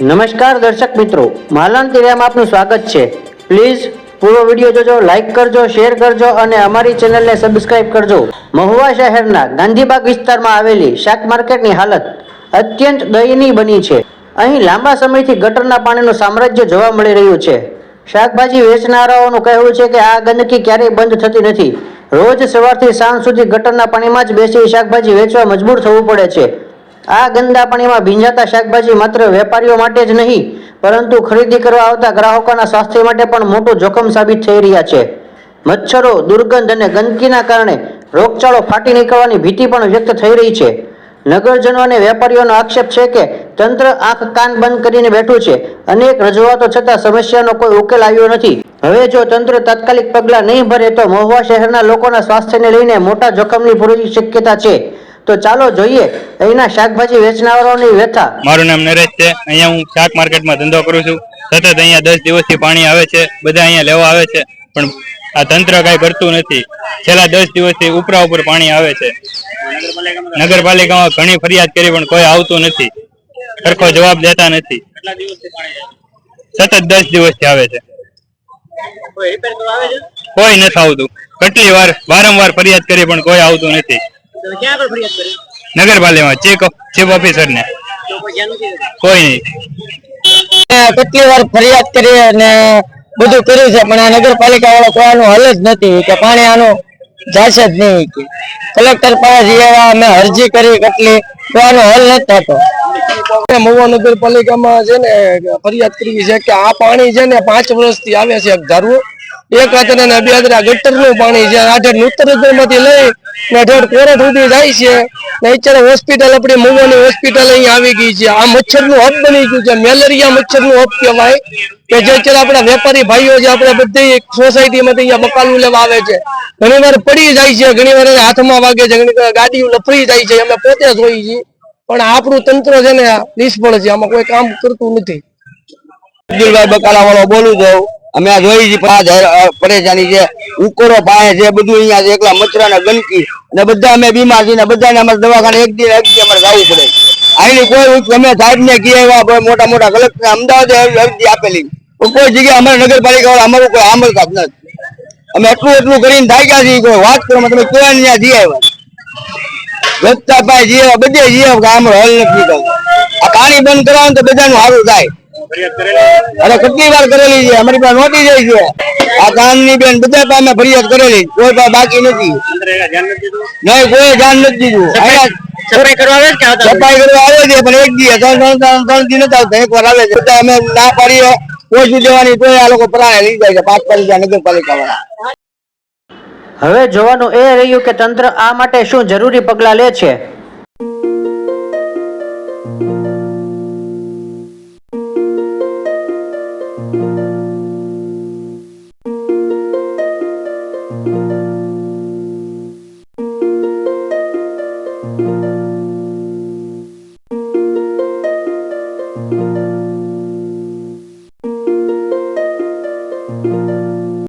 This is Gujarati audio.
નમસ્કાર દર્શક મિત્રો, માલણ તિરિયામાં આપનું સ્વાગત છે. પ્લીઝ પૂરો વીડિયો જોજો લાઈક કરજો શેર કરજો અને અમારી ચેનલને સબસ્ક્રાઇબ કરજો. મહુવા શહેરના ગાંધીબાગ વિસ્તારમાં આવેલી શાક માર્કેટની હાલત અત્યંત દયનીય બની છે. અહીં લાંબા સમયથી ગટરના પાણીનું સામ્રાજ્ય જોવા મળી રહ્યું છે. શાકભાજી વેચનારાઓનું કહેવું છે કે આ ગંદકી ક્યારેય બંધ થતી નથી. રોજ સવારથી સાંજ સુધી ગટરના પાણીમાં જ બેસી શાકભાજી વેચવા મજબૂર થવું પડે છે. આ ગંદા પાણીમાં ભીંજાતા શાકભાજી માત્ર વેપારીઓ માટે જ નહીં, પરંતુ ખરીદી કરવા આવતા ગ્રાહકોના સ્વાસ્થ્ય માટે પણ મોટું જોખમ સાબિત થઈ રહ્યા છે. મચ્છરો, દુર્ગંધ અને ગંદકીના કારણે રોગચાળો ફાટી નીકળવાની ભીતિ પણ વ્યક્ત થઈ રહી છે. નગરજનો અને વેપારીઓનો આક્ષેપ છે કે તંત્ર આંખ કાન બંધ કરીને બેઠું છે. અનેક રજૂઆતો છતાં સમસ્યાનો કોઈ ઉકેલ આવ્યો નથી. હવે જો તંત્ર તાત્કાલિક પગલાં નહીં ભરે તો મહુવા શહેરના લોકોના સ્વાસ્થ્યને લઈને મોટા જોખમની પૂરી શક્યતા છે. તો ચાલો જોઈએ, અહીંના શાકભાજી વેચનારાઓની વ્યથા. મારું નામ નરેશ છે. અહીંયા હું શાક માર્કેટમાં ધંધો કરું છું. સતત અહીંયા દસ દિવસથી પાણી આવે છે. બધા અહીંયા લેવા આવે છે. પણ આ તંત્ર કઈ કરતું નથી. છેલ્લા દસ દિવસથી ઉપરા ઉપર પાણી આવે છે. નગરપાલિકામાં ઘણી ફરિયાદ કરી પણ કોઈ આવતું નથી. સરખો જવાબ દેતા નથી. સતત દસ દિવસથી આવે છે. કોઈ નથી આવતું. કેટલી વાર, વારંવાર ફરિયાદ કરી પણ કોઈ આવતું નથી. નગરપાલિકામાં ચીફ ચીફ ઓફિસરને કોઈ નહીં. કેટલી વાર ફરિયાદ કરી અને બધું કર્યું છે પણ આ નગરપાલિકા વાળો કોઈ આનું હલ જ નથી. કે પાણી આનું જાશે જ નહીં કે. કલેક્ટર પાસે આવ્યા અમે અરજી કરી કેટલી કોઈ આનો હલ નથી થતો. મહુવા નગરપાલિકામાં છે ને ફરિયાદ કરવી છે કે આ પાણી છે ને પાંચ વર્ષથી આવે છે ધારવું એક હાથે ને બે હાથે ગટરનું પાણી છે. આઠે નૂતરમાંથી લઈ ને ઠેઠ કોરટ સુધી જાય છે. અત્યારે હોસ્પિટલ આપણી મહુવાની હોસ્પિટલ અહીં આવી ગઈ છે. આ મચ્છરનું હબ બની ગયું છે. મેલેરિયા મચ્છરનું હબ કહેવાય. કે જે અત્યારે આપણા વેપારી ભાઈઓ છે, આપણે બધી સોસાયટી માંથી અહીંયા બકાલું લેવા આવે છે. ઘણી પડી જાય છે, ઘણી વાર હાથમાં વાગે છે, ઘણી વાર ગાડીઓ લફરી જાય છે. અમે પોતે જોઈ છીએ. પણ આપણું તંત્ર છે ને નિષ્ફળ છે. આમાં કોઈ કામ કરતું નથી. અબ્દુલભાઈ બકાલા વાળો બોલું છું. અમે આ જોઈ પરેશાની છે. ઉકોરો પાય છે બધું અહીંયા છે એકલા મચરા ને ગંદકી. અને બધા અમે બીમાર છીએ બધાને અમારે દવાખાને એક દિવસ એક દી અમારે જવું પડે. અહીંની કોઈ અમે સાહેબ ને કહે એવા કોઈ મોટા મોટા કલેક્ટર અમદાવાદ અરજી આપેલી. કોઈ જગ્યાએ અમારે નગરપાલિકા વાળા અમારું કોઈ આમલતા જ નથી. અમે એટલું એટલું કરીને થાક્યા છીએ કોઈ વાત કરો તમે કોઈ ત્યાં જઈ આવ્યા. રસ્તા પાસે જઈએ બધે જઈએ આવ્યા, કે હલ નથી નીકળતો આ પાણી બંધ કરાવો તો બધાનું સારું થાય. અરે કેટલી વાર કરેલી છે? અમારી પાસે નોટી જાય છે. આ કાનની બેન બધા પાસે ફરિયાદ કરેલી. કોઈ પાસે બાકી નથી. નહીં કોઈ ધ્યાન નથી દીધું. સફાઈ કરવા આવે છે પણ એક દિવસ ત્રણ ત્રણ ત્રણ દી નથી આવતા. એક વાર આવે છે. બધા અમે ના પાડીએ. ઓછી જવાની તો આ લોકો પ્રાણે લઈ જાય છે. પાંચ પાલિકા નગરપાલિકા વાળા હવે જોવાનું એ રહ્યું કે તંત્ર આ માટે શું જરૂરી પગલાં લે છે?